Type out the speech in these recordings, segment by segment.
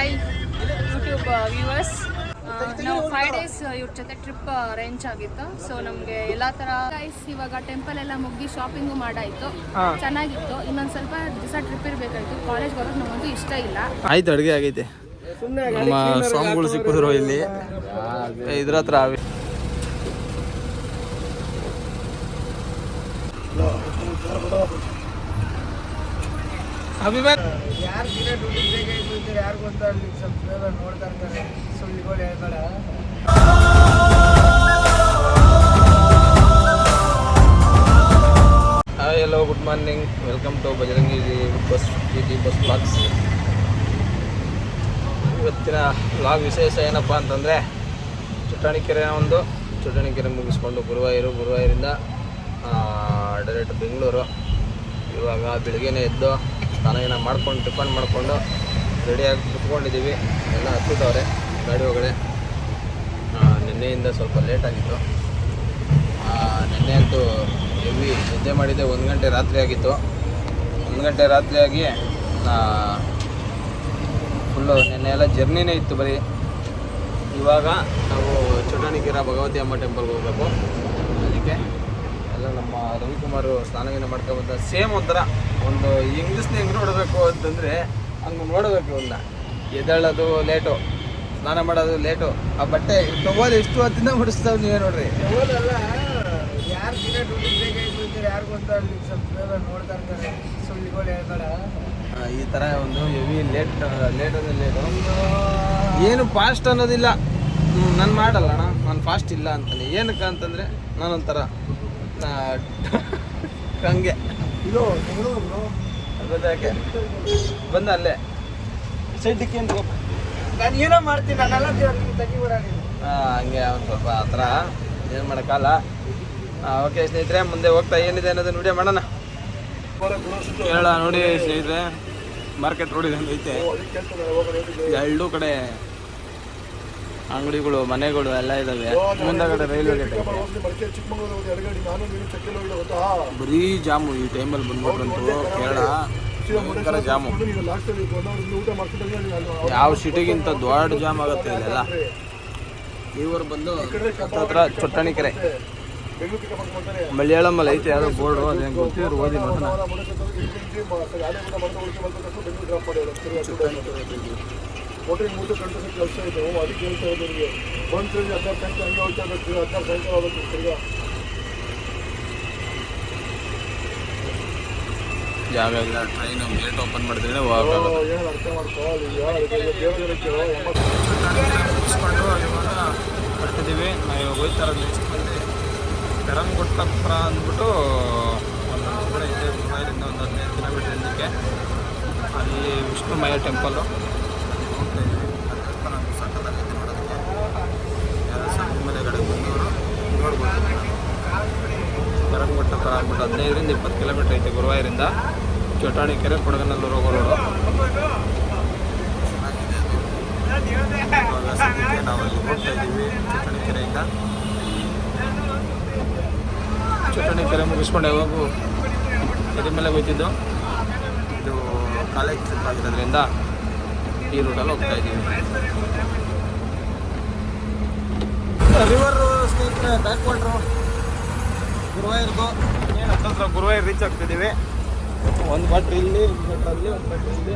Hi YouTube viewers ನಾವು five days ಇವ್ರ ಜೊತೆ ಟ್ರಿಪ್ ಅರೇಂಜ್ ಆಗಿತ್ತು. ಸೊ ನಮಗೆ ಎಲ್ಲಾ ತರ ಗೈಸ್ ಇವಾಗ ಟೆಂಪಲ್ ಎಲ್ಲ ಮುಗಿ ಶಾಪಿಂಗು ಮಾಡಾಯಿತು. ಚೆನ್ನಾಗಿತ್ತು. ಇನ್ನೊಂದು ಸ್ವಲ್ಪ ದಿವಸ ಟ್ರಿಪ್ ಇರಬೇಕಾಯ್ತು. ಕಾಲೇಜ್ ಬರೋದು ನಮಗಂತೂ ಇಷ್ಟ ಇಲ್ಲ. ಆಯ್ತು ಅಡುಗೆ ಆಗೈತೆ. ನಮ್ಮ ಸ್ವಾಮಿಗಳು ಸಿಕ್ಕಿದ್ರು ಇಲ್ಲಿ. ಇದ್ರ ಹತ್ರ ಆವಿ- ಅಭಿಮಾನ್. ಯಾರು ದಿನ ಡ್ಯೂಟಿ ಬೇಕಾಗಿರ್ತಾರೆ ಯಾರು ಗೊತ್ತಾ? ಅಲ್ಲಿ ಸ್ವಲ್ಪ ಬೇಗ ನೋಡ್ತಾ ಇರ್ತಾರೆ. ಸುಳ್ಳುಗಳು ಹೇಳ್ಬೇಡ. Hi hello good morning welcome to Bajarangi bus T bus blogs ಇವತ್ತಿನ ಬ್ಲಾಗ್ ವಿಶೇಷ ಏನಪ್ಪ ಅಂತಂದರೆ ಚುಟ್ಟಾಣಿಕೆರೆ ಒಂದು, ಚುಟ್ಟಾಣಿಕೆರೆ ಮುಗಿಸ್ಕೊಂಡು ಗುರುವಾಯೂರು, ಗುರುವಾಯೂರಿಂದ ಡೈರೆಕ್ಟ್ ಬೆಂಗಳೂರು. ಇವಾಗ ಬೆಳಿಗ್ಗೆನೇ ಎದ್ದು ಸ್ನಾನ ಮಾಡ್ಕೊಂಡು, ಟಿಫನ್ ಮಾಡಿಕೊಂಡು ರೆಡಿಯಾಗಿ ಕುತ್ಕೊಂಡಿದ್ದೀವಿ. ಎಲ್ಲ ಹತ್ತಿದ್ದವ್ರೆ ಗಾಡಿ ಒಳಗಡೆ ನಿನ್ನೆಯಿಂದ ಸ್ವಲ್ಪ ಲೇಟ್ ಆಗಿತ್ತು. ನಿನ್ನೆ ಅಂತೂ ಹೆವಿ ನಿದ್ದೆ ಮಾಡಿದ್ದೆ. ಒಂದು ಗಂಟೆ ರಾತ್ರಿ ಆಗಿತ್ತು. ಒಂದು ಗಂಟೆ ರಾತ್ರಿ ಆಗಿ ಫುಲ್ಲು ನಿನ್ನೆ ಎಲ್ಲ ಜರ್ನಿನೇ ಇತ್ತು ಬರೀ. ಇವಾಗ ನಾವು ಚುಟಾಣಿಗಿರ ಭಗವತಿ ಅಮ್ಮ ಟೆಂಪಲ್ಗೆ ಹೋಗಬೇಕು. ಅದಕ್ಕೆ ಎಲ್ಲ ನಮ್ಮ ರವಿಕುಮಾರ್ ಸ್ನಾನಗಿನ ಮಾಡ್ಕೊಬಂದ ಸೇಮ್ ಒಂಥರ ಒಂದು ಇಂಗ್ಲೀಷ್ನ ಹೆಂಗೆ ನೋಡಬೇಕು ಅಂತಂದರೆ ಹಂಗೆ ನೋಡಬೇಕು ಇವನ್ನ ಎದ್ದೇಳೋದು ಲೇಟು ಸ್ನಾನ ಮಾಡೋದು ಲೇಟು. ಆ ಬಟ್ಟೆ ಟವಲ್ ಎಷ್ಟು ಹೊತ್ತಿಂದ ಮುಡಿಸ್ತಾವ್ ನೀವೇ ನೋಡ್ರಿ. ಹೋಗಲ್ಲ ಯಾರು ದಿನ ಡ್ಯೂಟಿ ಬೇಕಾಗಿ ಯಾರು ಅಂತ ಸ್ವಲ್ಪ ನೋಡ್ತಾ ಇರ್ತಾರೆ. ಸುಳ್ಳಿಗಳು ಹೇಳ್ಬೇಡ. ಈ ಥರ ಒಂದು ಹೆವಿ ಲೇಟ್ ಲೇಟ್ ಅಂದರೆ ಲೇಟು. ಏನು ಫಾಸ್ಟ್ ಅನ್ನೋದಿಲ್ಲ. ನಾನು ಮಾಡಲ್ಲ ಅಣ್ಣ. ನಾನು ಫಾಸ್ಟ್ ಇಲ್ಲ ಅಂತಾನೆ ಏನಕ್ಕೆ ಅಂತಂದರೆ ನಾನೊಂಥರ ಹಂಗೆ. ಇದು ಯಾಕೆ? ಬಂದ ಅಲ್ಲೇ. ಸೈಡ್ಗೆ ಏನು ನಾನು ಏನೋ ಮಾಡ್ತೀನಿ ನಾನೆಲ್ಲ ನಿಮ್ಗೆ ತೆಗಿಬಿಡ ನೀನು. ಆ, ಹಂಗೆ ಒಂದು ಸ್ವಲ್ಪ ಆ ಥರ ಏನು ಮಾಡೋಕ್ಕಲ್ಲ ಓಕೆ ಸ್ನೇಹಿತರೆ ಮುಂದೆ ಹೋಗ್ತಾ ಏನಿದೆ ಅನ್ನೋದನ್ನ ವಿಡಿಯೋ ಮಾಡೋಣ. ಹೇಳ ನೋಡಿ ಸ್ನೇಹಿತರೆ ಮಾರ್ಕೆಟ್ ರೋಡ್ ಇದೆ ಐತೆ. ಎರಡೂ ಕಡೆ ಅಂಗಡಿಗಳು ಮನೆಗಳು ಎಲ್ಲ ಇದಾವೆ ಮುಂದಗಡೆ ರೈಲ್ವೆ ಗೇಟ್ ಬರೀ ಜಾಮು ಈ ಟೈಮಲ್ಲಿ ಬಂದ್ಬಿಟ್ಟು ಕೇರಳ ಭಯಂಕರ ಜಾಮು ಯಾವ ಸಿಟಿಗಿಂತ ದೊಡ್ಡ ಜಾಮ್ ಆಗುತ್ತೆ ಇಲ್ಲೆಲ್ಲ ಇವರು ಬಂದು ಹತ್ರ ಚೊಟ್ಟಣಿ ಕೆರೆ ಮಲಯಾಳಮಲ್ಲಿ ಐತೆ ಯಾರೋ ಬೋರ್ಡು ಅದೇನು ಗೊತ್ತಿದ್ರು ಓದಿ ನೋಡೋಣ ಹೋಟೆಲ್ ಮೂರು ಗಂಟೆ ಕೆಲಸ ಇದೆ. ಅದಕ್ಕೆ ಹೇಳ್ತಾ ಇದ್ದೀನಿ ಒಂದು ಸರಿ ಹದಿನಾರು ಗಂಟೆ ಹಂಗೆ ಹೋಗ್ತಾ ಇರ್ಬೇಕು ಹದಿನಾರು ಸಾಯಂಕಾಲ ಹೋಗ್ಬೇಕು ತಿರ್ಗಾ. ಇಲ್ಲ ಟ್ರೈನು ಗೇಟ್ ಓಪನ್ ಮಾಡಿದ್ರೆ ಏನು ಅರ್ಥ ಮಾಡ್ಕೋ ಮುಗಿಸ್ಕೊಂಡು ಇವಾಗ ಬರ್ತಿದ್ದೀವಿ. ನಾವು ಇವಾಗ ಹೋಗ್ತಾ ಇರೋದು ನೆಕ್ಸ್ಟ್ ಬಂದು ಕರಂಗುಟ್ಟಪುರ ಅಂದ್ಬಿಟ್ಟು ಒಂದು ಕಡೆ ಇದೆ ಗುರುವಾಯೂರಿಂದ ಒಂದು ಹದಿನೈದು ಕಿಲೋಮೀಟರ್ ಹಿಂದಕ್ಕೆ. ಅಲ್ಲಿ ವಿಷ್ಣುಮಯ ಟೆಂಪಲ್ಲು ಹೋಗ್ತಾ ಇದ್ದೀವಿ ಆ ದೇವಸ್ಥಾನ ಅಂತೂ ಸಖತ್ತಾಗೈತೆ ನೋಡೋದಕ್ಕೆ ಯಾರು ಮೇಲೆ ಕಡೆ ಬಂದವರು ನೋಡ್ಬೋದು ಅಂದ್ಬಿಟ್ಟು ಹದಿನೈದರಿಂದ ಇಪ್ಪತ್ತು ಕಿಲೋಮೀಟರ್ ಐತೆ ಗುರುವಾಯೂರಿಂದ ಚೋಟಾಣಿ ಕೆರೆ ಕೊಡಗನಲ್ಲಿ ಹೋಗೋ ರೋಡು ನಾವು ಅಲ್ಲಿ ಹೋಗ್ತಾ ಇದ್ದೀವಿ ಚುಟಣಿಕೆರೆಯಿಂದ ಚುಟಣಿಕೆರೆ ಮುಗಿಸ್ಕೊಂಡು ಯಾವಾಗೂ ಕೆರೆ ಮೇಲೆ ಹೋಗ್ತಿದ್ದು ಇದು ಕಾಲೇಜ್ ಟ್ರಿಪ್ ಆಗಿರೋದ್ರಿಂದ ಈ ರೂಟಲ್ಲಿ ಹೋಗ್ತಾ ಇದ್ದೀವಿ. ರಿವರ್ ಸ್ನೇಹಿತರೆ ಬ್ಯಾಕ್ ವಾಟ್ರು ಗುರುವಾಯೂರ್ದು ಹತ್ತತ್ರ ಗುರುವಾಯೂರು ರೀಚ್ ಆಗ್ತಿದ್ದೀವಿ. ಒಂದು ಬಟ್ ಇಲ್ಲಿ, ಒಂದು ಅಲ್ಲಿ, ಒಂದು ಇಲ್ಲಿ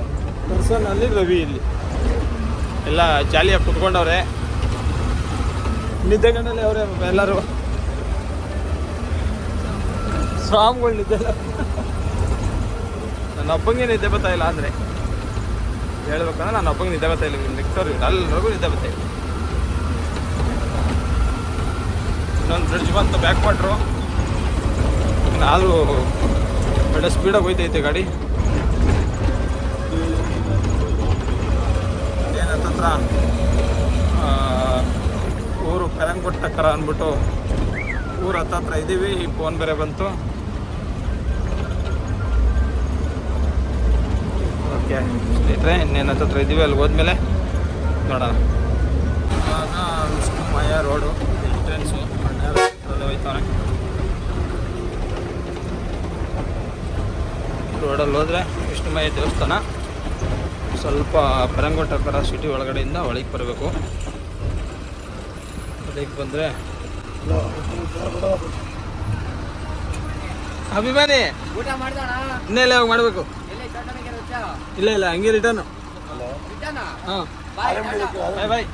ಅಲ್ಲಿ, ರವಿ ಇಲ್ಲಿ. ಎಲ್ಲ ಜಾಲಿಯಾಗಿ ಕುತ್ಕೊಂಡವ್ರೆ. ನಿದ್ದೆಗಣ್ಣಲ್ಲಿ ಅವರೇ, ಎಲ್ಲರೂ. ಸ್ವಾಮಿಗಳು ನಿದ್ದೆ. ನನ್ನ ಅಪ್ಪಂಗೆ ನಿದ್ದೆ ಬರ್ತಾ ಇಲ್ಲ ಅಂದರೆ. ಹೇಳ್ಬೇಕಂದ್ರೆ ನನ್ನ ಅಪ್ಪಂಗೆ ನಿದ್ದೆ ಬರ್ತಾ ಇಲ್ಲ. ನೆಕ್ಸ್ಟವ್ರು ಎಲ್ಲರಿಗೂ ನಿದ್ದೆ ಬರ್ತಾ ಇಲ್ಲ. ಇನ್ನೊಂದು ಬ್ರಿಡ್ಜ್ ಬಂತು ಬ್ಯಾಕ್ ವಾಟ್ರು ಆದರೂ ಒಳ್ಳೆ ಸ್ಪೀಡಾಗಿ ಹೋಯ್ತೈತೆ ಗಾಡಿ. ಏನಂತಂದ್ರ ಊರು ಕರಂಗೊಟ್ಟಕ್ಕರ ಅಂದ್ಬಿಟ್ಟು ಊರು ಹತ್ತತ್ರ ಇದ್ದೀವಿ ಈ ಫೋನ್ ಬೇರೆ ಬಂತು. ಓಕೆ, ಸ್ನೇಹಿತರೆ, ಇನ್ನೇನು ಹತ್ತತ್ರ ಇದ್ದೀವಿ ಅಲ್ಲಿ ಹೋದ್ಮೇಲೆ ನೋಡೋಣ. ಇವಾಗ ವಿಷ್ಣು ಮಾಯಾ ರೋಡು ಎಂಟ್ರೆನ್ಸು ಅಲ್ಲೇ ರೋಡಲ್ಲಿ ಹೋದರೆ ವಿಷ್ಣುಮಯ ದೇವಸ್ಥಾನ. ಸ್ವಲ್ಪ ಪರಂಗೋಟಕರ ಸಿಟಿ ಒಳಗಡೆಯಿಂದ ಒಳಗೆ ಬರಬೇಕು. ಒಳಗೆ ಬಂದರೆ ಅಭಿಮಾನಿ ಊಟ ಮಾಡ್ದಣ? ಇನ್ನೆಲ್ಲ ಯಾವಾಗ ಮಾಡಬೇಕು? ಇಲ್ಲ ಇಲ್ಲ ಹಂಗೆ ರಿಟರ್ನು ರಿಟರ್ನ್ ಹಾಂ. ಬಾಯ್ ಬಾಯ್ ಬಾಯ್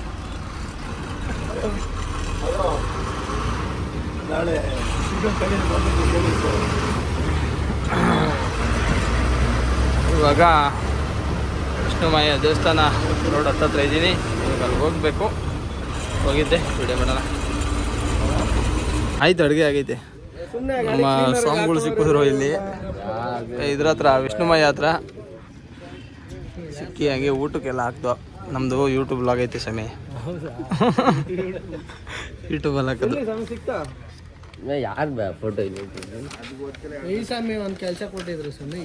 ನಾಳೆ ಚಿಕನ್ ತಗೊಂಡು ಬಂದು ಕೇಳಿ ಸರ್. ಇವಾಗ ವಿಷ್ಣುಮಾಯ ದೇವಸ್ಥಾನ ರೋಡ್ ಹತ್ತತ್ರ ಇದ್ದೀನಿ. ಇವಾಗ ಅಲ್ಲಿ ಹೋಗಬೇಕು. ಹೋಗಿದ್ದೆ. ವಿಡಿಯೋ ಮಾಡೋಣ. ಆಯ್ತು ಅಡುಗೆ ಆಗೈತೆ. ನಮ್ಮ ಸ್ವಾಮಿಗಳು ಸಿಕ್ಕಿದ್ರು ಇಲ್ಲಿ. ಇದ್ರ ಹತ್ರ ವಿಷ್ಣುಮಯ ಹತ್ರ. ಸಿಕ್ಕಿ ಹಂಗೆ ಊಟಕ್ಕೆಲ್ಲ ಹಾಕ್ದು. ನಮ್ಮದು ಯೂಟ್ಯೂಬ್ ಬ್ಲಾಗ್ ಐತೆ ಸಮಯ ಯೂಟ್ಯೂಬಲ್ಲಿ ಹಾಕೋದು. ಯಾರು ಬ ಫೋಟೋ ಇಲ್ಲ ಈ ಸ್ವಾಮಿ ಒಂದು ಕೆಲಸ ಕೊಟ್ಟಿದ್ರು ಸ್ವಾಮಿ.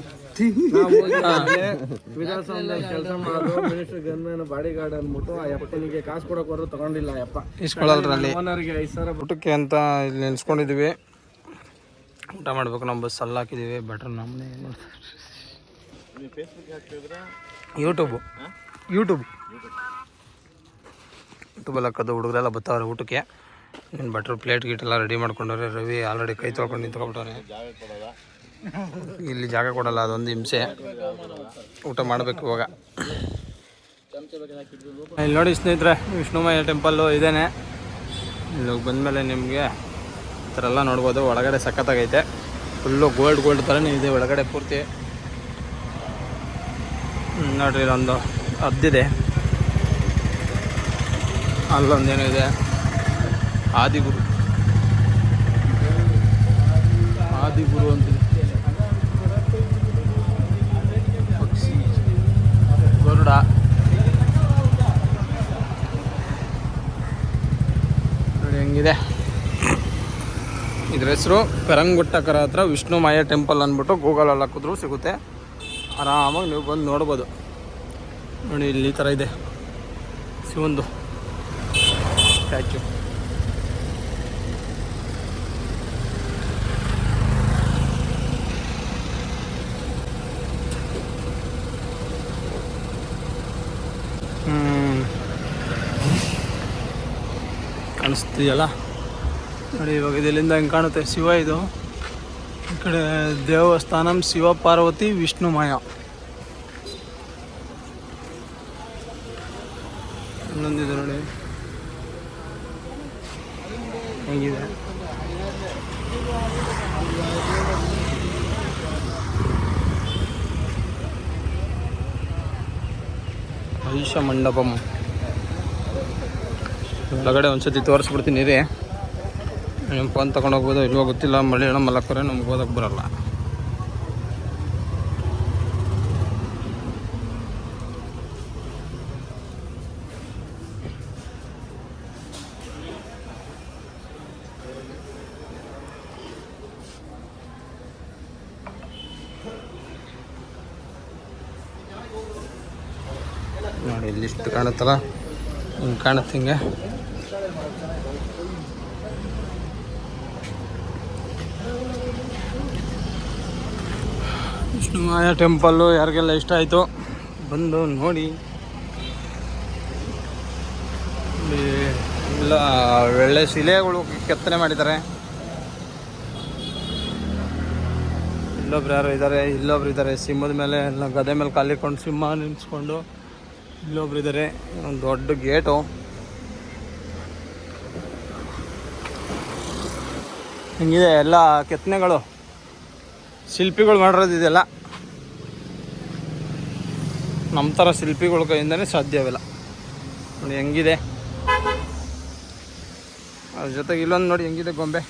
ವಿಧಾನಸೌಧ ಕೆಲಸ ಮಾಡೋ ಮಿನಿಸ್ಟರ್ ಗನ್ಮ್ಯಾನ್ ಬಾಡಿ ಗಾರ್ಡ್ ಅಂದ್ಬಿಟ್ಟು ಆ ಯಪ್ಪನಿಗೆ ಕಾಸು ಕೊಡಕ್ ಹೋದ್ರು ತಗೊಂಡಿಲ್ಲ ಆ ಯಪ್ಪ ಇಸ್ಕೊಳ್ಳೋದ್ರಲ್ಲಿ. ಓನರ್ಗೆ ಐದು ಸಾವಿರ ಊಟಕ್ಕೆ ಅಂತ ಇಲ್ಲಿ ನೆನ್ಸ್ಕೊಂಡಿದ್ದೀವಿ ಊಟ ಮಾಡ್ಬೇಕು ನಮ್ಮ ಬಸ್ ಅಲ್ಲಿ ಹಾಕಿದ್ದೀವಿ ಬಟ್ರ್ ನಮ್ಮನೆ ಯೂಟ್ಯೂಬು ಯೂಟ್ಯೂಬ್ ಯೂಟ್ಯೂಬಲ್ಲಿ ಹಾಕೋದು ಹುಡುಗರೆಲ್ಲ ಬರ್ತಾವ್ರೆ ಊಟಕ್ಕೆ. ಇನ್ನು ಬಟ್ರ್ ಪ್ಲೇಟ್ ಗೀಟ್ ಎಲ್ಲ ರೆಡಿ ಮಾಡ್ಕೊಂಡವ್ರೆ. ರವಿ ಆಲ್ರೆಡಿ ಕೈ ತೊಳ್ಕೊಂಡು ನಿಂತ್ಕೊಬಿಟ್ಟವ್ರೆ. ಇಲ್ಲಿ ಜಾಗ ಕೊಡಲ್ಲ, ಅದೊಂದು ಹಿಂಸೆ. ಊಟ ಮಾಡಬೇಕು ಇವಾಗ. ಇಲ್ಲಿ ನೋಡಿ ಸ್ನೇಹಿತರೆ ವಿಷ್ಣುಮಯ್ಯ ಟೆಂಪಲ್ಲು ಇದೇನೆ. ಇಲ್ಲಿ ಬಂದಮೇಲೆ ನಿಮಗೆ ಈ ಥರ ಎಲ್ಲ ನೋಡ್ಬೋದು. ಒಳಗಡೆ ಸಖತ್ತಾಗೈತೆ. ಫುಲ್ಲು ಗೋಲ್ಡ್ ಗೋಲ್ಡ್ ಥರನೇ ಇದೆ ಒಳಗಡೆ ಪೂರ್ತಿ. ನೋಡ್ರಿ ಇಲ್ಲೊಂದು ಅದ್ದಿದೆ ಅಲ್ಲೊಂದೇನೋ ಇದೆ. ಆದಿಗುರು. ಆದಿಗುರು ಅಂತ. ಪಕ್ಷಿ. ಗರುಡ. ನೋಡಿ ಹೆಂಗಿದೆ. ಇದ್ರ ಹೆಸರು ಪೆರಂಗುಟ್ಟಕರ ಹತ್ರ ವಿಷ್ಣು ಮಾಯ ಟೆಂಪಲ್ ಅಂದ್ಬಿಟ್ಟು ಗೂಗಲಲ್ಲಿ ಹಾಕಿದ್ರು ಸಿಗುತ್ತೆ. ಆರಾಮಾಗಿ ನೀವು ಬಂದು ನೋಡ್ಬೋದು. ನೋಡಿ ಇಲ್ಲಿ ಥರ ಇದೆ. ಶಿವಂದು. ಥ್ಯಾಂಕ್ ಹ್ಮ್ ಕಾಣಿಸ್ತೀಯಲ್ಲ? ನೋಡಿ, ಇವಾಗ ಇದು ಇಲ್ಲಿಂದ ಹೆಂಗೆ ಕಾಣುತ್ತೆ? ಶಿವ ಇದು. ಈ ಕಡೆ ದೇವಸ್ಥಾನಂ ಶಿವ ಪಾರ್ವತಿ ವಿಷ್ಣು ಮಾಯ. ಇನ್ನೊಂದಿದೆ ನೋಡಿ. ಹೆಂಗಿದೆ? ಐಷ ಮಂಡಪಂ. ಒಳಗಡೆ ಒಂದ್ಸತಿ ತೋರಿಸ್ಬಿಡ್ತೀನಿ ರೀ ನಿಮ್ಮ ಫೋನ್ ತಗೊಂಡು ಹೋಗ್ಬೋದು, ಇಲ್ವೋ ಗೊತ್ತಿಲ್ಲ. ಮಳೆ ಹಣ ಮಲಕ್ಕರೆ, ನಮ್ಗೆ ಓದಕ್ಕೆ ಬರಲ್ಲ. ನೋಡಿ ಇಲ್ಲಿಷ್ಟು ಕಾಣುತ್ತಲ್ಲ? ಹಿಂಗೆ ಕಾಣುತ್ತೆ ಹಿಂಗೆ. ವಿಷ್ಣುಮಾಯ ಟೆಂಪಲ್ಲು ಯಾರಿಗೆಲ್ಲ ಇಷ್ಟ ಆಯಿತು ಬಂದು ನೋಡಿ. ಎಲ್ಲ ಒಳ್ಳೆ ಶಿಲೆಗಳು ಕೆತ್ತನೆ ಮಾಡಿದ್ದಾರೆ. ಇಲ್ಲೊಬ್ರು ಯಾರು ಇದ್ದಾರೆ ಇಲ್ಲೊಬ್ರು ಇದ್ದಾರೆ ಸಿಂಹದ ಮೇಲೆ ಎಲ್ಲ ಗದೆ ಮೇಲೆ ಕಾಲಿಕೊಂಡು ಸಿಂಹ ನಿಲ್ಸ್ಕೊಂಡು ಇಲ್ಲೊಬ್ರು ಇದ್ದಾರೆ ಒಂದು ದೊಡ್ಡ ಗೇಟು. ಹಿಂಗಿದೆ ಎಲ್ಲ ಕೆತ್ತನೆಗಳು. ಶಿಲ್ಪಿಗಳು ಮಾಡಿರೋದು ಇದೆಲ್ಲ. ನಮ್ಮ ಥರ ಶಿಲ್ಪಿಗಳ ಕೈಯಿಂದನೇ ಸಾಧ್ಯವಿಲ್ಲ. ನೋಡಿ ಹೆಂಗಿದೆ. ಅದ್ರ ಜೊತೆಗೆ ಇಲ್ಲೊಂದು ನೋಡಿ ಹೆಂಗಿದೆ ಗೊಂಬೆ.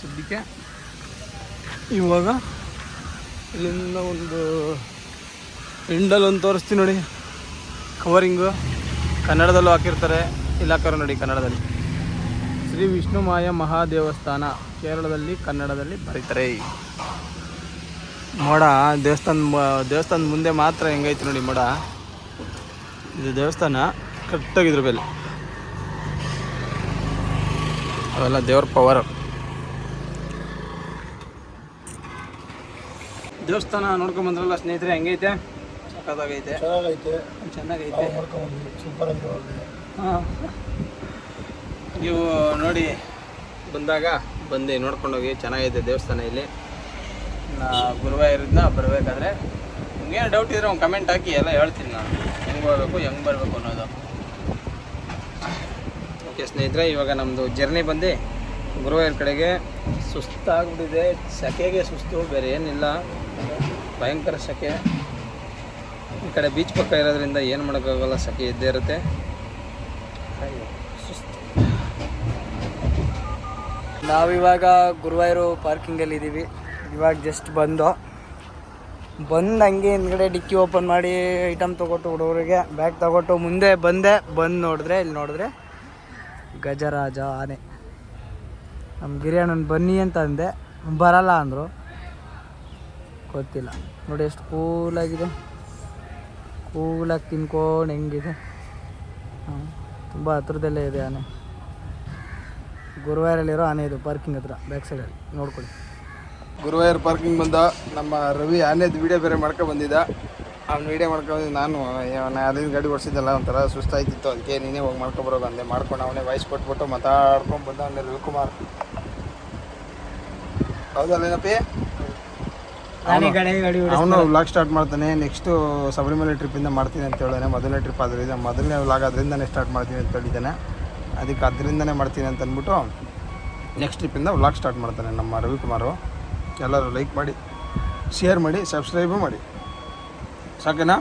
ಸದ್ಯಕ್ಕೆ ಇವಾಗ ಇಲ್ಲಿಂದ ಒಂದು ಇಂಡಲ್ ಒಂದು ತೋರಿಸ್ತೀನಿ ನೋಡಿ. ಕವರಿಂಗು ಕನ್ನಡದಲ್ಲೂ ಹಾಕಿರ್ತಾರೆ. ಇಲ್ಲ ಹಾಕೋರು ನೋಡಿ ಕನ್ನಡದಲ್ಲಿ. ಶ್ರೀ ವಿಷ್ಣು ಮಾಯ ಮಹಾದೇವಸ್ಥಾನ ಕೇರಳದಲ್ಲಿ ಕನ್ನಡದಲ್ಲಿ ಬರೀತಾರೆ. ಮೋಡ ದೇವಸ್ಥಾನ ದೇವಸ್ಥಾನ ದೇವಸ್ಥಾನದ ಮುಂದೆ ಮಾತ್ರ ಹೆಂಗೈತೆ ನೋಡಿ ಮೋಡ. ಇದು ದೇವಸ್ಥಾನ ಕರೆಕ್ಟಾಗಿದ್ರ ಮೇಲೆ. ಅವೆಲ್ಲ ದೇವ್ರ ಪವರ್ ದೇವಸ್ಥಾನ ನೋಡ್ಕೊಂಡ್ ಬಂದ್ರಲ್ಲ ಸ್ನೇಹಿತರೆ ಹೆಂಗೈತೆ? ಸಖತ್ತಾಗೈತೆ. ಚೆನ್ನಾಗೈತೆ. ಹಾಂ. ನೀವು ನೋಡಿ ಬಂದಾಗ ಬಂದು ನೋಡ್ಕೊಂಡೋಗಿ ಚೆನ್ನಾಗೈತೆ ದೇವಸ್ಥಾನ ಇಲ್ಲಿ. ನಾ ಗುರುವಾಯೂರಿಂದ ಬರಬೇಕಾದ್ರೆ ನಿಮ್ಗೇನು ಡೌಟ್ ಇದ್ರೆ ಒಂದು ಕಮೆಂಟ್ ಹಾಕಿ ಎಲ್ಲ ಹೇಳ್ತೀನಿ ನಾನು. ಹೆಂಗೆ ಹೋಗ್ಬೇಕು ಹೆಂಗೆ ಬರಬೇಕು ಅನ್ನೋದು. ಓಕೆ ಸ್ನೇಹಿತರೆ ಇವಾಗ ನಮ್ಮದು ಜರ್ನಿ ಬಂದು ಗುರುವಾಯೂರ್ ಕಡೆಗೆ ಸುಸ್ತಾಗ್ಬಿಟ್ಟಿದೆ. ಸೆಕೆಗೆ ಸುಸ್ತು ಬೇರೆ ಏನಿಲ್ಲ. ಭಯಂಕರ ಸೆಕೆ. ಈ ಕಡೆ ಬೀಚ್ ಪಕ್ಕ ಇರೋದ್ರಿಂದ ಏನು ಮಾಡೋಕ್ಕಾಗಲ್ಲ ಸೆಕೆ ಇದ್ದೇ ಇರುತ್ತೆ. ನಾವಿವಾಗ ಗುರುವಾಯೂರು ಪಾರ್ಕಿಂಗಲ್ಲಿ ಇದ್ದೀವಿ ಇವಾಗ ಜಸ್ಟ್ ಬಂದು ಬಂದು ಹಂಗೆ ಹಿಂದ್ಗಡೆ ಡಿಕ್ಕಿ ಓಪನ್ ಮಾಡಿ ಐಟಮ್ ತೊಗೊಟ್ಟು ಹುಡುಗರಿಗೆ ಬ್ಯಾಗ್ ತೊಗೊಟ್ಟು ಮುಂದೆ ಬಂದೆ, ಬಂದು ನೋಡಿದ್ರೆ, ಇಲ್ಲಿ ನೋಡಿದ್ರೆ ಗಜರಾಜ ಆನೆ. ನಮ್ಮ ಗಿರಿಯಣ್ಣನ ಬನ್ನಿ ಅಂತ ಅಂದೆ, ಬರಲ್ಲ ಅಂದರು. ಗೊತ್ತಿಲ್ಲ. ನೋಡಿ ಎಷ್ಟು ಕೂಲಾಗಿದೆ ಕೂಲಾಗಿ ತಿನ್ಕೊಂಡು ಹೆಂಗಿದೆ. ತುಂಬ ಹತ್ರದಲ್ಲೇ ಇದೆ ಆನೆ. ಗುರುವಾರಲ್ಲಿರೋ ಆನೆ ಇದು ಪಾರ್ಕಿಂಗ್ ಹತ್ರ ಬ್ಯಾಕ್ ಸೈಡಲ್ಲಿ ನೋಡ್ಕೊಳ್ಳಿ. ಗುರುವಾಯೂರ್ ಪಾರ್ಕಿಂಗ್ ಬಂದ ನಮ್ಮ ರವಿ ಆನೆದು ವಿಡಿಯೋ ಬೇರೆ ಮಾಡ್ಕೊ ಬಂದಿದ್ದ. ಅವ್ನು ವೀಡಿಯೋ ಮಾಡ್ಕೊಂಡು ನಾನು ಅದೇನು ಗಾಡಿ ಓಡಿಸಿದ್ದಲ್ಲ ಒಂಥರ ಸುಸ್ತಾಯ್ತಿತ್ತು. ಅದಕ್ಕೆ ನೀನೇ ಹೋಗಿ ಮಾಡ್ಕೊಬರೋದು ಅಂದೆ. ಮಾಡ್ಕೊಂಡು ಅವನೇ ವಾಯ್ಸ್ ಕೊಟ್ಬಿಟ್ಟು ಮಾತಾಡ್ಕೊಂಡು ಬಂದ ಅವನೇ ರವಿಕುಮಾರ್. ಹೌದಲ್ಲೇನಪ್ಪಿ ಅವನು ವ್ಲಾಗ್ ಸ್ಟಾರ್ಟ್ ಮಾಡ್ತಾನೆ. ನೆಕ್ಸ್ಟು ಶಬರಿಮಲೆ ಟ್ರಿಪ್ಪಿಂದ ಮಾಡ್ತೀನಿ ಅಂತ ಹೇಳಿದಾನೆ. ಮೊದಲನೇ ಟ್ರಿಪ್ ಅದರಿಂದ ಮೊದಲನೇ ವ್ಲಾಗ್ ಅದರಿಂದನೇ ಸ್ಟಾರ್ಟ್ ಮಾಡ್ತೀನಿ ಅಂತ ಹೇಳಿದ್ದಾನೆ ಅದಕ್ಕೆ ಅದರಿಂದನೇ ಮಾಡ್ತೀನಿ ಅಂತ ಅಂದ್ಬಿಟ್ಟು ನೆಕ್ಸ್ಟ್ ಟ್ರಿಪ್ಪಿಂದ ವ್ಲಾಗ್ ಸ್ಟಾರ್ಟ್ ಮಾಡ್ತಾನೆ ನಮ್ಮ ರವಿಕುಮಾರು. ಎಲ್ಲರೂ ಲೈಕ್ ಮಾಡಿ ಶೇರ್ ಮಾಡಿ ಸಬ್ಸ್ಕ್ರೈಬು ಮಾಡಿ. ಸಾಕೇನಾ?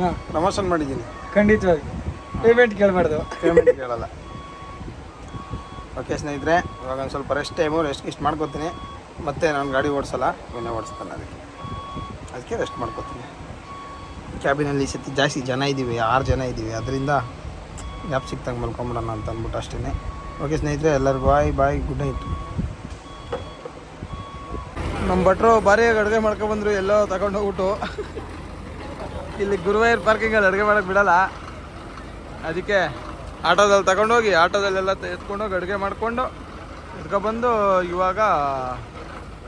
ಹಾಂ. ಪ್ರಮೋಷನ್ ಮಾಡಿದ್ದೀನಿ. ಖಂಡಿತವಾಗಿ. ಪೇಮೆಂಟ್ ಕೇಳಬಾರ್ದು. ಪೇಮೆಂಟ್ ಕೇಳಲ್ಲ. ಓಕೆ ಸ್ನೇಹಿತರೆ ಇವಾಗ ಒಂದು ಸ್ವಲ್ಪ ರೆಸ್ಟ್ ಟೈಮು ರೆಸ್ಟ್ ಇಷ್ಟು ಮಾಡ್ಕೊತೀನಿ. ಮತ್ತೆ ನಾನು ಗಾಡಿ ಓಡಿಸಲ್ಲ ಇವನ್ನೇ ಓಡಿಸ್ತಾನೆ ಅದಕ್ಕೆ. ಅದಕ್ಕೆ ರೆಸ್ಟ್ ಮಾಡ್ಕೊತೀನಿ. ಕ್ಯಾಬಿನಲ್ಲಿ ಸತಿ ಜಾಸ್ತಿ ಜನ ಇದ್ದೀವಿ ಆರು ಜನ ಇದ್ದೀವಿ. ಅದರಿಂದ ಗ್ಯಾಪ್ ಸಿಕ್ತಂಗೆ ಮಲ್ಕೊಂಬಿಡೋಣ ಅಂತ ಅಂದ್ಬಿಟ್ಟು ಅಷ್ಟೇ ಓಕೆ ಸ್ನೇಹಿತರೆ ಎಲ್ಲರಿಗೂ ಬಾಯ್ ಬಾಯ್ ಗುಡ್ ನೈಟ್ ನಮ್ಮ ಭಟ್ರು ಭಾರಿ ಅಡುಗೆ ಮಾಡ್ಕೊಬಂದ್ರು ಎಲ್ಲೋ ತಗೊಂಡು ಹೋಗ್ಬಿಟ್ಟು. ಇಲ್ಲಿ ಗುರುವಾಯೂರ್ ಪಾರ್ಕಿಂಗಲ್ಲಿ ಅಡುಗೆ ಮಾಡೋಕ್ಕೆ ಬಿಡಲ್ಲ. ಅದಕ್ಕೆ ಆಟೋದಲ್ಲಿ ತಗೊಂಡೋಗಿ ಆಟೋದಲ್ಲೆಲ್ಲ ಎತ್ಕೊಂಡು ಎತ್ಕೊಂಡೋಗಿ ಅಡುಗೆ ಮಾಡಿಕೊಂಡು ಎತ್ಕೊಬಂದು ಇವಾಗ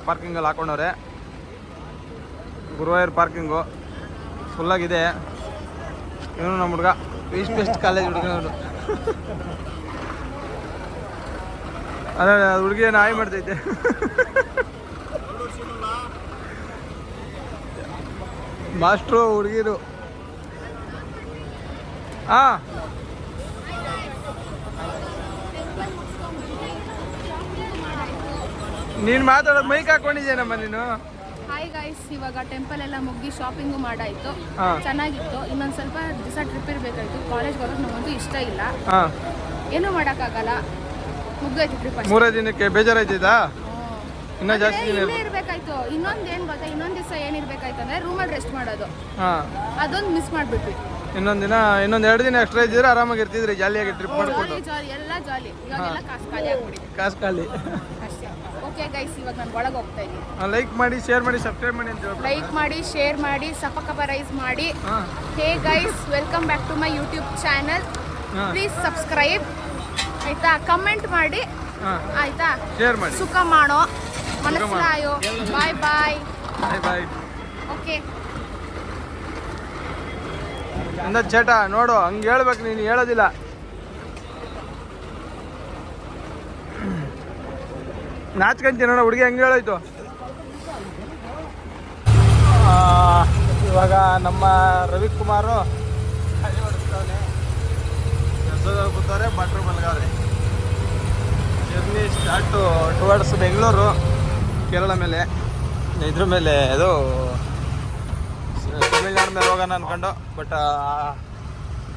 ಪಾರ್ಕಿಂಗಲ್ಲಿ ಹಾಕೊಂಡವ್ರೆ. ಗುರುವಾಯೂರ್ ಪಾರ್ಕಿಂಗು ಫುಲ್ಲಾಗಿದೆ ಇವನು ನಮ್ಮ ಹುಡುಗ. ಈಸ್ಟ್ ಬೆಸ್ಟ್ ಕಾಲೇಜ್ ಹುಡುಗನವರು ಅದೇ, ಹುಡುಗಿ ನಾಯಿ ಮಾಡ್ತೈತೆ. ಮಾಸ್ಟ್ರು ಹುಡುಗಿರು. ಆ. ನೀನು ಮಾತಾಡೋದು ಮೈಕ್ ಹಾಕೊಂಡಿದ್ದೇನಮ್ಮ ನೀನು? ಹಾಯ್ ಗೈಸ್ ಇವಾಗ ಟೆಂಪಲ್ ಎಲ್ಲ ಮುಗಿ ಶಾಪಿಂಗು ಮಾಡಾಯ್ತು. ಚೆನ್ನಾಗಿತ್ತು. ಇನ್ನೊಂದು ಸ್ವಲ್ಪ ದಿವಸ ಟ್ರಿಪ್ ಇರಬೇಕಾಯ್ತು. ಕಾಲೇಜ್ ಬರೋದು ನಮಗಂತೂ ಇಷ್ಟ ಇಲ್ಲ. ಏನೂ ಮಾಡೋಕ್ಕಾಗಲ್ಲ. ಮುಗ್ದೋಯ್ತು ಟ್ರಿಪ್ ಮೂರೇ ದಿನಕ್ಕೆ ಬೇಜಾರಾಯ್ತೈತಾ ಇನ್ನೂ ಜಾಸ್ತಿ ದಿನ ಇಲ್ಲೇ ಇರ್ಬೇಕಾಯ್ತು. ಇನ್ನೊಂದು ಏನು ಗೊತ್ತಾ? ಇನ್ನೊಂದು ದಿವಸ ಏನಿರ್ಬೇಕಾಯ್ತು ಅಂದ್ರೆ ರೂಮಲ್ಲಿ ರೆಸ್ಟ್ ಮಾಡೋದು. ಹಾ. ಅದೊಂದು ಮಿಸ್ ಮಾಡ್ಬಿಟ್ವಿ. ಇನ್ನೊಂದು ದಿನ ಇನ್ನೊಂದು ಎರಡು ದಿನ ಎಕ್ಸ್ಟ್ರಾ ಇದ್ದಿದ್ರೆ ಆರಾಮಾಗಿ ಇರ್ತಿದ್ರಿ ಜಾಲಿಯಾಗಿ ಟ್ರಿಪ್ ಮಾಡ್ಕೊಂಡು ಜಾಲಿ ಜಾಲಿ ಎಲ್ಲ ಜಾಲಿ ಇವಾಗೆಲ್ಲ ಕಾಸು ಖಾಲಿ ಆಗ್ಬಿಟ್ಟಿದೆ. ಕಾಸು ಖಾಲಿ. ಅಷ್ಟೇ. ಓಕೆ ಗೈಸ್ ಇವಾಗ ನಾನು ಒಳಗೆ ಹೋಗ್ತಾ ಇದ್ದೀನಿ. ಲೈಕ್ ಮಾಡಿ ಶೇರ್ ಮಾಡಿ ಸಬ್ಸ್ಕ್ರೈಬ್ ಮಾಡಿ ಅಂತ ಹೇಳ್ಬಿಟ್ಟು. ಲೈಕ್ ಮಾಡಿ ಶೇರ್ ಮಾಡಿ ಸಪಕಪ ರೈಸ್ ಮಾಡಿ. ಹಾಂ. Hey guys welcome back to my YouTube channel ಹಾಂ. ಪ್ಲೀಸ್ ಸಬ್ಸ್ಕ್ರೈಬ್ ಆಯ್ತಾ? ಕಮೆಂಟ್ ಮಾಡಿ. ಹಾಂ. ಆಯ್ತಾ? ಶೇರ್ ಮಾಡಿ. ಸುಖ ಮಾಡೋ. ಮನಸ್ಸಿಲಾಯೋ ಬಾಯ್ ಬಾಯ್ ಬಾಯ್ ಬಾಯ್ ಓಕೆ ಅಂದ ಚೇಟ ನೋಡು ಹಂಗೆ ಹೇಳ್ಬೇಕು ನೀನು ಹೇಳೋದಿಲ್ಲ. ನಾಚ್ಕೊಂತೀನಿ ನೋಡ ಹುಡುಗಿ ಹಂಗೆ ಹೇಳೋಯ್ತು. ಇವಾಗ ನಮ್ಮ ರವಿಕುಮಾರು ಕೂತವ್ರೆ ಭಟ್ರು ಮಲ್ಗವ್ರೆ journey start towards Bengaluru. Kerala ಮೇಲೆ. ಇದ್ರ ಮೇಲೆ ಅದು, ತಮಿಳ್ನಾಡು ಮೇಲೆ ಹೋಗೋಣ ಅಂದ್ಕೊಂಡು ಬಟ್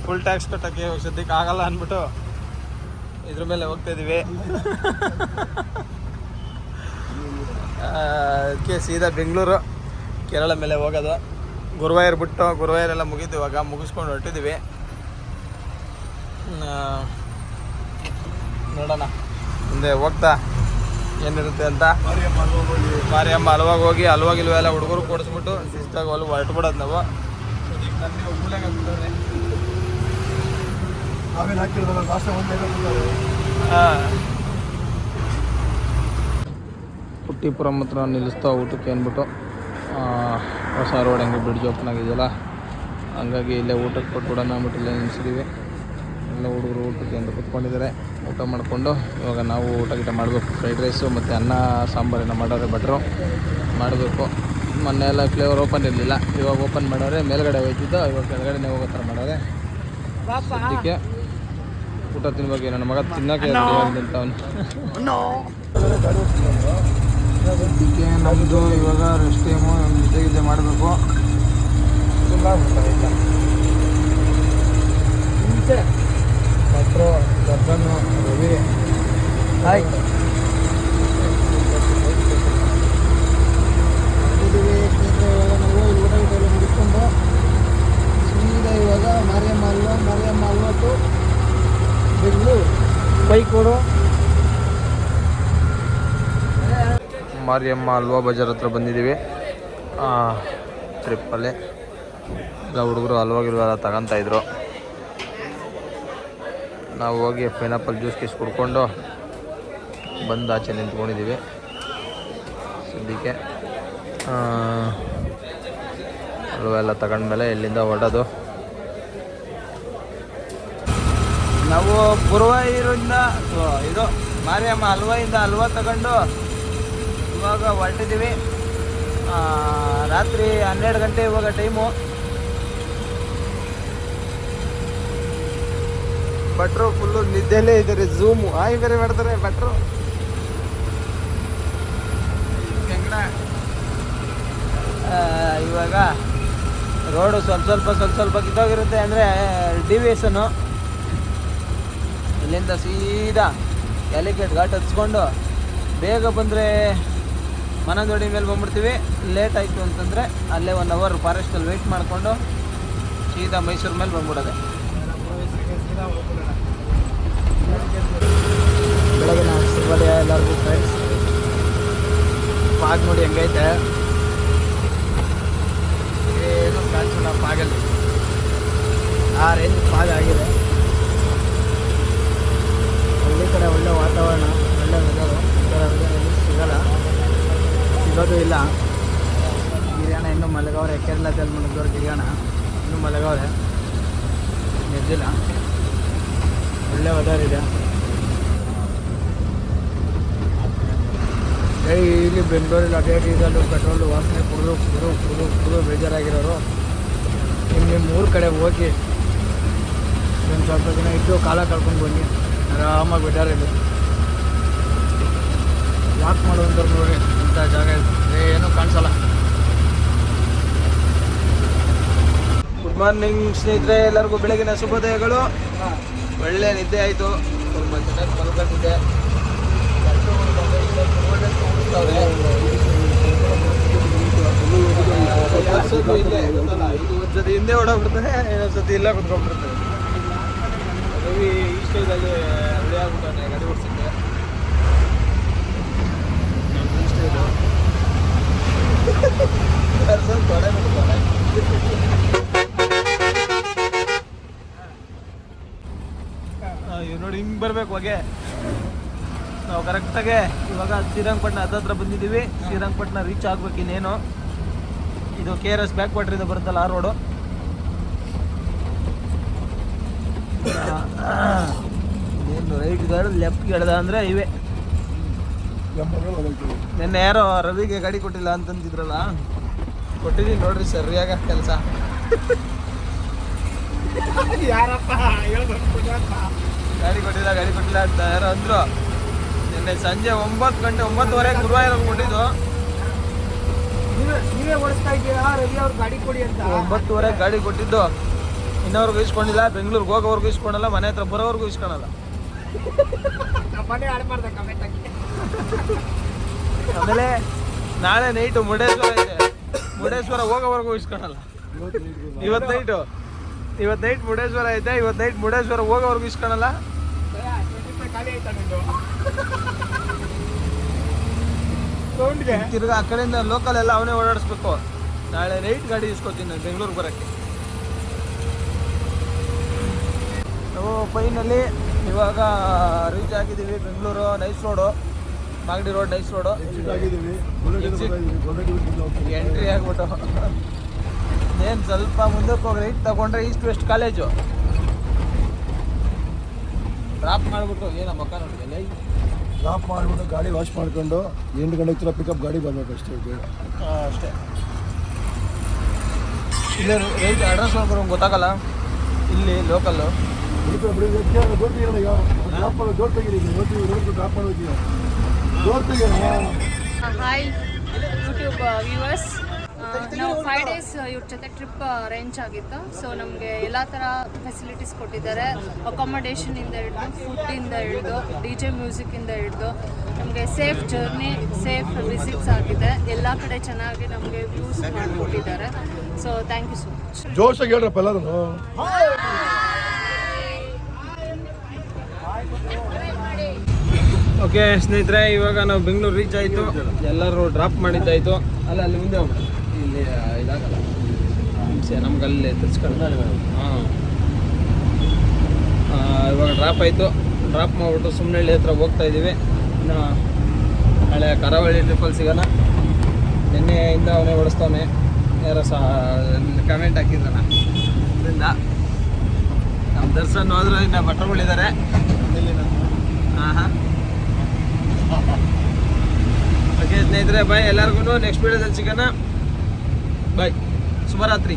ಫುಲ್ ಟ್ಯಾಕ್ಸ್ ಕಟ್ಟೋಕ್ಕೆ ಸದ್ಯಕ್ಕೆ ಆಗಲ್ಲ ಅಂದ್ಬಿಟ್ಟು ಇದ್ರ ಮೇಲೆ ಹೋಗ್ತಾ ಇದೀವಿ. ಅದಕ್ಕೆ ಸೀದಾ ಬೆಂಗಳೂರು, ಕೇರಳ ಮೇಲೆ ಹೋಗೋದು. ಗುರುವಾಯರ್ ಬಿಟ್ಟು ಗುರುವಾಯೂರೆಲ್ಲ ಮುಗೀತು ಇವಾಗ ಮುಗಿಸ್ಕೊಂಡು ಹೊರಟಿದ್ದೀವಿ ನೋಡೋಣ. ಮುಂದೆ ಹೋಗ್ತಾ ಏನಿರುತ್ತೆ ಅಂತ? ಮಾರಿಯಮ್ಮ ಹಲ್ವಾಗ ಹೋಗಿ ಹಲ್ವಾ ಇಲ್ವೆಲ್ಲ ಹುಡುಗರು ಕೊಡಿಸ್ಬಿಟ್ಟು ಶಿಸ್ತಾಗಿ ಹೊಲ ಹೊರಟ್ಬಿಡೋದು ನಾವು. ನಾವೇನು ಹಾಕಿರೋದಲ್ಲ ಲಾಸ್ಟ್ ಒಂದೇ ಪುಟ್ಟಿಪುರಂ ಹತ್ರ ನಿಲ್ಲಿಸ್ತಾ ಊಟಕ್ಕೆ ಅಂದ್ಬಿಟ್ಟು ಹೊಸ ರೋಡ್ ಹೆಂಗೆ ಬ್ರಿಡ್ಜ್ ಓಪನ್ ಆಗಿದೆಯಲ್ಲ, ಹಂಗಾಗಿ ಇಲ್ಲೇ ಊಟಕ್ಕೆ ಕೊಟ್ಬಿಡೋಣ ಅಂದ್ಬಿಟ್ಟು ಇಲ್ಲೇ ನಿಲ್ಸಿದ್ದೀವಿ ಎಲ್ಲ ಹುಡುಗರು ಊಟಕ್ಕೆ ಅಂತ ಕುತ್ಕೊಂಡಿದ್ದಾರೆ. ಊಟ ಮಾಡಿಕೊಂಡು ಇವಾಗ ನಾವು ಊಟ ಗೀಟ ಮಾಡಬೇಕು. ಫ್ರೈಡ್ ರೈಸು ಮತ್ತು ಅನ್ನ ಸಾಂಬಾರನ್ನ ಮಾಡೋರೆ ಬಟ್ರು ಮಾಡಬೇಕು. ಮೊನ್ನೆ ಎಲ್ಲ ಫ್ಲೇವರ್ ಓಪನ್ ಇರಲಿಲ್ಲ. ಇವಾಗ ಓಪನ್ ಮಾಡೋರೆ ಮೇಲ್ಗಡೆ ಹೋಯ್ತಿದ್ದು ಇವಾಗ ಕೆಳಗಡೆನೇ ಹೋಗೋ ಥರ ಮಾಡೋರೆ. ಅದಕ್ಕೆ ಊಟ ತಿನ್ಬೇಕು ನನ್ನ ಮಗ ತಿನ್ನೋಕೆ ಅವನು. ಅದಕ್ಕೆ ನಮ್ಮದು ಇವಾಗ ರೆಸ್ಟ್ ಟೈಮು ನಿದ್ದೆ ಗಿದ್ದೆ ಮಾಡಬೇಕು ಭಟ್ರು ದರ್ಶನು ರವಿ ಹಾಯ್ ಇದ್ದೀವಿ ಸ್ನೇಹಿತರೆ ಇವಾಗ ನಾವು ಇಲ್ಲಿ ಊಟ ಗಿಟ ಎಲ್ಲ ಮುಗಿಸ್ಕೊಂಡು ಸೀದಾ ಇವಾಗ ಮಾರಿಯಮ್ಮ ಅಲ್ವಾ ಮಾರಿಯಮ್ಮ ಅಲ್ವಾ ಟು ಬೆಂಗಳೂರು ಬೈಕ್ ಕೊಡು ಮಾರಿಯಮ್ಮ ಅಲ್ವಾ ಬಜಾರ್ ಹತ್ರ ಬಂದಿದ್ದೀವಿ. ಟ್ರಿಪ್ಪಲ್ಲಿ. ಎಲ್ಲ ಹುಡುಗರು ಹಲ್ವಾ ಗಿಲ್ವಾ ಎಲ್ಲ ತಗೊಂತ ಇದ್ರು. ನಾವು ಹೋಗಿ ಪೈನಾಪಲ್ ಜ್ಯೂಸ್ ಗೀಸ್ ಕುಡ್ಕೊಂಡು ಬಂದು ಆಚೆ ನಿಂತ್ಕೊಂಡಿದ್ದೀವಿ. ಸದ್ಯಕ್ಕೆ ಹಲ್ವ ಹಲ್ವಾ ಎಲ್ಲ ತಗೊಂಡ್ಮೇಲೆ ಇಲ್ಲಿಂದ ಹೊರಡೋದು. ನಾವು ಪೂರ್ವ ಇದು ಮಾರಿಯಮ್ಮ ಹಲ್ವಾಯಿಂದ ಹಲ್ವಾ ತಗೊಂಡು ಇವಾಗ ಹೊರಟಿದ್ದೀವಿ. ರಾತ್ರಿ ಹನ್ನೆರಡು ಗಂಟೆ ಇವಾಗ ಟೈಮು. ಭಟ್ರು ಫುಲ್ಲು ನಿದ್ದೆಲ್ಲೇ ಇದ್ದಾರೆ ಝೂಮು ಆಯ್ ಬೇರೆ ಮಾಡ್ತಾರೆ ಭಟ್ರು. ಇವಾಗ ರೋಡು ಸ್ವಲ್ಪ ಸ್ವಲ್ಪ ಸ್ವಲ್ಪ ಸ್ವಲ್ಪ ಕಿತ್ತೋಗಿರುತ್ತೆ ಅಂದರೆ ಡಿವಿಯೇಷನು ಇಲ್ಲಿಂದ ಸೀದಾ ಕ್ಯಾಲಿಕೇಟ್ ಘಾಟ್ ಹಚ್ಕೊಂಡು ಬೇಗ ಬಂದರೆ ಮನದೊಡಿ ಮೇಲೆ ಬಂದ್ಬಿಡ್ತೀವಿ. ಲೇಟ್ ಆಯಿತು ಅಂತಂದರೆ ಅಲ್ಲೇ ಒನ್ ಅವರ್ ಫಾರೆಸ್ಟಲ್ಲಿ ವೆಯ್ಟ್ ಮಾಡಿಕೊಂಡು ಸೀದಾ ಮೈಸೂರು ಮೇಲೆ ಬಂದ್ಬಿಡೋದೆ. ಬೆಳಗಿನ ಶುಭೋದಯ ಎಲ್ಲರಿಗೂ ಫ್ರೆಂಡ್ಸ್ ಪಾಗ್ ನೋಡಿ ಹೆಂಗೈತೆ. ಏನು ಕಾಣಿಸೋಣ ಪಾಗಲ್ಲಿ. ಆ ರೇಂಜ್ ಪಾಗ ಆಗಿದೆ. ಹಳ್ಳಿ ಕಡೆ ಒಳ್ಳೆ ವಾತಾವರಣ, ಒಳ್ಳೆ ವೆದರು ವೆದರಲ್ಲಿ ಸಿಗಲ್ಲ. ಸಿಗೋದು ಇಲ್ಲ. ಗಿರಿಯಾಣ ಇನ್ನೂ ಮಲಗವ್ರೆ ಕೇರಳ ತೆಲ್ಮಣದವ್ರು ಗಿರಿಯಾಣ. ಇನ್ನೂ ಮಲಗವ್ರೆ. ಎದ್ದಿಲ್ಲ ಒಳ್ಳೆ ವೆದರ್ ಇದೆ. ಇಲ್ಲಿ ಬೆಂಗಳೂರಲ್ಲಿ ಅದೇ ಡೀಸಲು ಪೆಟ್ರೋಲು ವಾಸನೆ ಕುಡಿದು ಕುಡಿದು ಕುಡಿದು ಕುಡಿದು ಬೇಜಾರಾಗಿರೋರು. ನಿಮ್ಮ ನಿಮ್ಮ ಊರ ಕಡೆ ಹೋಗಿ ಒಂದು ಸ್ವಲ್ಪ ದಿನ ಇದ್ದು ಕಾಲ ಕಳ್ಕೊಂಡು ಬನ್ನಿ. ಆರಾಮಾಗಿ ಬಿಟ್ಟಾರೆ ಇದೆ. ವಾಕ್ ಮಾಡುವಂಥವ್ರು ನೋಡಿ ಇಂಥ ಜಾಗ ಏನೂ ಕಾಣಿಸಲ್ಲ. ಗುಡ್ ಮಾರ್ನಿಂಗ್ ಸ್ನೇಹಿತರೆ ಎಲ್ಲರಿಗೂ ಬೆಳಗಿನ ಶುಭೋದಯಗಳು. ಒಳ್ಳೆ ನಿದ್ದೆ ಆಯಿತು. ಸ್ವಲ್ಪ ಚೆನ್ನಾಗಿ ಮಲ್ಕೊಂಡಿದ್ದೆ ಒಂದು ಸತಿ ಹಿಂದೆ ಓಡೋಗ್ಬಿಡ್ತಾನೆ ಇನ್ನೊಂದು ಸತಿ ಇಲ್ಲ ಕುತ್ಕೊಂಡ್ಬಿಡ್ತಾನೆ ರವಿ ಈ ಸ್ಟೇಜಲ್ಲಿ ರೆಡಿ ಆಗ್ಬಿಟ್ಟಾನೆ ಗಾಡಿ ಓಡಿಸಿದ್ದೆ ಈ ಸ್ಟೇಜು ದರ್ಶನ್ ತೊಡೆ ಬಿಡ್ತಾನೆ ಇವ್ ನೋಡಿ ಹಿಂಗೆ ಬರ್ಬೇಕು ಹೊಗೆ. ನಾವು ಕರೆಕ್ಟಾಗೆ ಇವಾಗ ಶ್ರೀರಂಗಪಟ್ಟಣ ಹತ್ತತ್ರ ಬಂದಿದ್ದೀವಿ. ಶ್ರೀರಂಗಪಟ್ಟಣ ರೀಚ್ ಆಗ್ಬೇಕು ಇನ್ನೇನು. ಇದು ಕೆ ಆರ್ ಎಸ್ ಬ್ಯಾಕ್ ವಾಟ್ರಿಂದ ಬರುತ್ತಲ್ಲ ಆ ರೋಡು ಏನು ರೈಟ್ ಗಾರ್ಡ್ ಲೆಫ್ಟ್ ಗೆಳೆದ ಅಂದರೆ ಇವೆ ನಿನ್ನೆ ಯಾರೋ ರವಿಗೆ ಗಾಡಿ ಕೊಟ್ಟಿಲ್ಲ ಅಂತಂದಿದ್ರಲ್ಲ? ಕೊಟ್ಟಿದ್ದೀನಿ ನೋಡ್ರಿ ಸರಿಯಾಗ ಕೆಲಸ ಗಾಡಿ ಕೊಟ್ಟಿಲ್ಲ ಗಾಡಿ ಕೊಟ್ಟಿಲ್ಲ ಅಂತ ಯಾರೋ ಅಂದ್ರು. ನಿನ್ನೆ ಸಂಜೆ ಒಂಬತ್ತು ಗಂಟೆ ಒಂಬತ್ತುವರೆ ಗುರುವಾರ ಕೊಟ್ಟಿದ್ದು. ನೀವೇ ಓಡಿಸ್ತಾ ಇದ್ದೀರಾ? ರವಿ ಅವ್ರು ಗಾಡಿ ಕೊಡಿ ಅಂತ? ಒಂಬತ್ತುವರೆ ಗಾಡಿ ಕೊಟ್ಟಿದ್ದು. ಇನ್ನೋರ್ಗು ಇಸ್ಕೊಂಡಿಲ್ಲ ಬೆಂಗಳೂರಿಗೆ ಹೋಗೋವರೆಗೂ ಇಸ್ಕೊಳಲ್ಲ ಮನೆ ಹತ್ರ ಬರೋವರೆಗೂ ಇಸ್ಕೊಳಲ್ಲ. ಆಮೇಲೆ ನಾಳೆ ನೈಟು ಮುರುಡೇಶ್ವರ ಇದೆ. ಮುರುಡೇಶ್ವರ ಹೋಗೋವರೆಗೂ ಇಸ್ಕೊಳಲ್ಲ. ಇವತ್ತು ನೈಟು ಇವತ್ತು ನೈಟ್ ಮುರುಡೇಶ್ವರ ಐತೆ ಇವತ್ತು ನೈಟ್ ಮುರುಡೇಶ್ವರ ಹೋಗೋವರೆಗೂ ಇಸ್ಕೊಳಲ್ಲ. ತಿರ್ಗಾ ಆ ಕಡೆಯಿಂದ ಲೋಕಲ್ ಎಲ್ಲ ಅವನೇ ಓಡಾಡಿಸ್ಬೇಕು. ನಾಳೆ ನೈಟ್ ಗಾಡಿ ಇಸ್ಕೊತೀನಿ ನಾನು ಬೆಂಗಳೂರಿಗೆ ಬರೋಕ್ಕೆ. ನಾವು ಫೈನಲ್ಲಿ ಇವಾಗ ರೀಚ್ ಆಗಿದ್ದೀವಿ Bengaluru nice road Magadi road nice road. Entry ಆಗ್ಬಿಟ್ಟು. ಏನು ಸ್ವಲ್ಪ ಮುಂದಕ್ಕೆ ಹೋಗಿ ರೈಟ್ ತಗೊಂಡ್ರೆ ಈಸ್ಟ್ ವೆಸ್ಟ್ ಕಾಲೇಜು ಡ್ರಾಪ್ ಮಾಡಿಬಿಟ್ಟು ಏನೋ ಮಕ್ಕ ನೋಡಿದೆ ಡ್ರಾಪ್ ಮಾಡಿಬಿಟ್ಟು ಗಾಡಿ ವಾಶ್ ಮಾಡ್ಕೊಂಡು ಎಂಟು ಗಂಟೆ ಹತ್ರ ಪಿಕಪ್ ಗಾಡಿ ಬರಬೇಕು ಅಷ್ಟೇ ಅಷ್ಟೇ. ಇಲ್ಲ ರೈಟ್ ಅಡ್ರೆಸ್ ಬರೋ ಗೊತ್ತಾಗಲ್ಲ? ಇಲ್ಲಿ ಲೋಕಲ್ಲು ಡ್ರಾಪ್ ಮಾಡೋ ಡೋರ್ ತೆಗೀರಿ ನೋಡ್ತೀವಿ ನೋಡ್ಬಿಟ್ಟು ಡ್ರಾಪ್ ತೆಗಿಯೋಣ ಹಾಯ್ ಯೂಟ್ಯೂಬ್ ವ್ಯೂವರ್ಸ್ ನಾವು ಫೈವ್ ಡೇಸ್ ಇವ್ರ ಜೊತೆ ಟ್ರಿಪ್ ಅರೇಂಜ್ ಆಗಿತ್ತು. ಸೊ ನಮಗೆ ಎಲ್ಲ ಥರ ಫೆಸಿಲಿಟೀಸ್ ಕೊಟ್ಟಿದ್ದಾರೆ. ಅಕಾಮಡೇಷನಿಂದ ಹಿಡಿದು ಫುಡ್ಡಿಂದ ಹಿಡಿದು ಡಿ ಜೆ ಮ್ಯೂಸಿಕ್ಕಿಂದ ಹಿಡಿದು ನಮಗೆ ಸೇಫ್ ಜರ್ನಿ ಸೇಫ್ ವಿಸಿಟ್ಸ್ ಆಗಿದೆ. ಎಲ್ಲ ಕಡೆ ಚೆನ್ನಾಗಿ ನಮಗೆ ವ್ಯೂಸ್ ಮಾಡಿಕೊಟ್ಟಿದ್ದಾರೆ. So thank you so much ಜೋಶಾಗಿ ಹೇಳ್ರಪ್ಪ ಎಲ್ಲರೂ ಓಕೆ ಸ್ನೇಹಿತರೆ ಇವಾಗ ನಾವು ಬೆಂಗಳೂರು ರೀಚ್ ಆಯಿತು. ಎಲ್ಲರೂ ಡ್ರಾಪ್ ಮಾಡಿದ್ದಾಯಿತು ಅಲ್ಲ ಅಲ್ಲಿ ಮುಂದೆ ಇಲ್ಲಿ ಇದಾಗಲ್ಲ. ಹಿಂಸೆ ನಮ್ಗೆ ಅಲ್ಲಿ ತಿರ್ಸ್ಕೊಂಡು ಹಾಂ. ಇವಾಗ ಡ್ರಾಪ್ ಆಯಿತು. ಡ್ರಾಪ್ ಮಾಡಿಬಿಟ್ಟು ಸುಮ್ಮನಹಳ್ಳಿ ಹತ್ರ ಹೋಗ್ತಾ ಇದ್ದೀವಿ ಇನ್ನು ಹಳೆ ಕರಾವಳಿ ಟ್ರಿಪಲ್ ಸಿಗೋಣ. ನಿನ್ನೆಯಿಂದ ಅವನೇ ಓಡಿಸ್ತವನೆ. ಯಾರೋ ಸಹ ಕಮೆಂಟ್ ಹಾಕಿದ್ದಾನ ಅದರಿಂದ ನಮ್ಮ ದರ್ಶನ್ ಹೋದ್ರೆ ಇನ್ನು ಭಟ್ರುಗಳಿದ್ದಾರೆ ಹಾಂ ಹಾಂ ಓಕೆ ಸ್ನೇಹಿತರೆ ಬಾಯ್ ಎಲ್ಲರಿಗೂ ನೆಕ್ಸ್ಟ್ ವೀಡಿಯೋದಲ್ಲಿ ಸಿಗೋಣ. ಬಾಯ್ ಶುಭರಾತ್ರಿ.